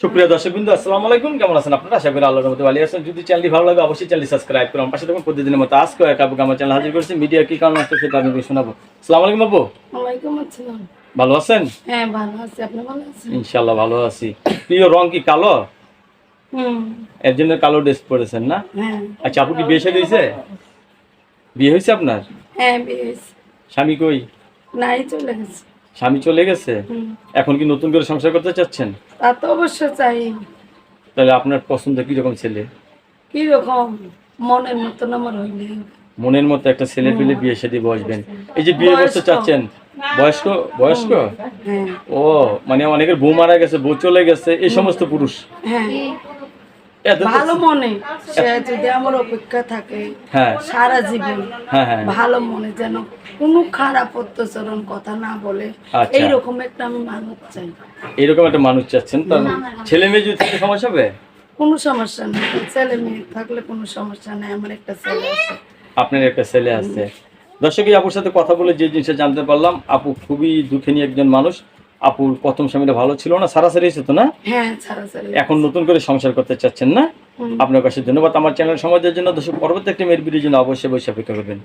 সুপ্রিয় দর্শক বিন্দু আসসালামু আলাইকুম। কেমন আছেন আপনারা? আশা করি আল্লাহর মধ্যে ভালো আছেন। যদি চ্যানেলটি ভালো লাগে অবশ্যই চ্যানেলটি সাবস্ক্রাইব করুন। পাশে দেখুন প্রতিদিনের মতো আজকে এক আপু আমার চ্যানেল হাজির করেছি। মিডিয়া কি কারণ আসছে সেটা আমি শোনাবো। আসসালামু আলাইকুম আপু। ওয়ালাইকুম আসসালাম। ভালো আছেন? হ্যাঁ ভালো আছি। আপনি ভালো আছেন? ইনশাল্লাহ ভালো আছি। প্রিয় রং কি কালো? হুম। এর জন্য কালো ড্রেস পরেছেন না? হ্যাঁ। আচ্ছা আপু কি বিয়ে শাদী হয়েছে? বিয়ে হয়েছে আপনার? হ্যাঁ বেশ স্বামী কই? নাই চলে গেছে। স্বামী চলে গেছে? এখন কি নতুন করে সংসার করতে চাচ্ছেন? তা তো অবশ্য চাই। তাহলে আপনার পছন্দ কি রকম ছেলে? কি রকম মনের মতন আমার হইলে। মনের মতো একটা ছেলে পেলে বিয়ে শাদী বসবেন। এই যে বিয়ে করতে চাচ্ছেন বয়স্ক? বয়স্ক? ও মানে অনেকের বউ মারা গেছে বউ চলে গেছে এই সমস্ত পুরুষ। হ্যাঁ। ভালো মনে সে যদি আমার অপেক্ষা থাকে হ্যাঁ। সারা জীবন হ্যাঁ হ্যাঁ। ভালো মনে যেন কোনো খারাপ অত্যাচরণ কথা না বলে আচ্ছা। এইরকম একটা আমি মানুষ চাই। এরকম একটা মানুষ চাচ্ছেন? তার ছেলে মেয়ে যদি সমস্যা হবে? কোনো সমস্যা নেই। ছেলে মেয়ে থাকলে কোনো সমস্যা নেই। আমার একটা ছেলে আছে। আপনার একটা ছেলে আছে। দর্শক আপুর সাথে কথা বলে যে জিনিসটা জানতে পারলাম আপু খুবই দুঃখিনী একজন মানুষ। আপুর প্রথম স্বামীটা ভালো ছিল না সারাসারি এসে তো না? হ্যাঁ এখন নতুন করে সংসার করতে চাচ্ছেন না? আপনার কাছে ধন্যবাদ। আমার চ্যানেল সমাজের জন্য দর্শক পরবর্তী একটি মেয়ের ভিডিওর জন্য অবশ্যই বসে অপেক্ষা করবেন।